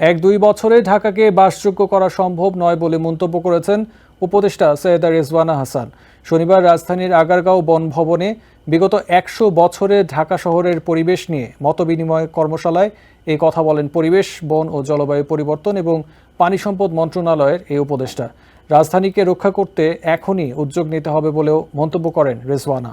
এক দুই বছরে ঢাকাকে বাসযোগ্য করা সম্ভব নয় বলে মন্তব্য করেছেন উপদেষ্টা সৈয়দা রেজওয়ানা হাসান। শনিবার রাজধানীর আগারগাঁও বন ভবনে বিগত একশো বছরে ঢাকা শহরের পরিবেশ নিয়ে মতবিনিময় কর্মশালায় এই কথা বলেন পরিবেশ, বন ও জলবায়ু পরিবর্তন এবং পানি সম্পদ মন্ত্রণালয়ের এই উপদেষ্টা। রাজধানীকে রক্ষা করতে এখনই উদ্যোগ নিতে হবে বলেও মন্তব্য করেন রেজওয়ানা।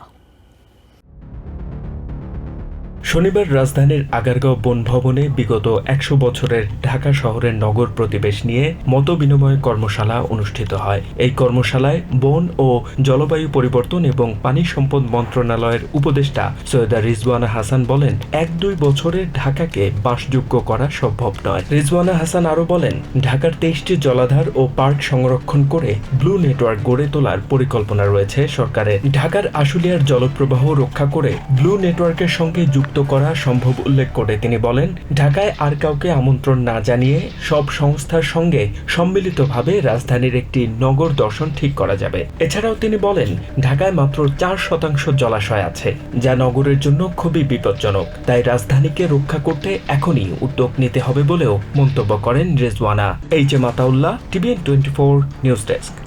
শনিবার রাজধানীর আগারগাঁও বন ভবনে বিগত একশো বছরের ঢাকা শহরের নগর প্রতিবেশ নিয়ে মত বিনিময় কর্মশালা অনুষ্ঠিত হয়। এই কর্মশালায় বন ও জলবায়ু পরিবর্তন এবং পানি সম্পদ মন্ত্রণালয়ের উপদেষ্টা সৈয়দা রিজওয়ানা হাসান বলেন, এক দুই বছরে ঢাকাকে বাসযোগ্য করা সম্ভব নয়। রিজওয়ানা হাসান আরও বলেন, ঢাকার তেইশটি জলাধার ও পার্ক সংরক্ষণ করে ব্লু নেটওয়ার্ক গড়ে তোলার পরিকল্পনা রয়েছে। সরকারের ঢাকার আশুলিয়ার জলপ্রবাহ রক্ষা করে ব্লু নেটওয়ার্কের সঙ্গে যুক্ত করা সম্ভব উল্লেখ করে তিনি বলেন, ঢাকায় আর কাউকে আমন্ত্রণ না জানিয়ে সব সংস্থার সঙ্গে সম্মিলিতভাবে রাজধানীর একটি নগর দর্শন ঠিক করা যাবে। এছাড়াও তিনি বলেন, ঢাকায় মাত্র চার শতাংশ জলাশয় আছে, যা নগরের জন্য খুবই বিপজ্জনক। তাই রাজধানীকে রক্ষা করতে এখনই উদ্যোগ নিতে হবে বলেও মন্তব্য করেন Rezwana. H A Mataullah, TVN twenty four news desk.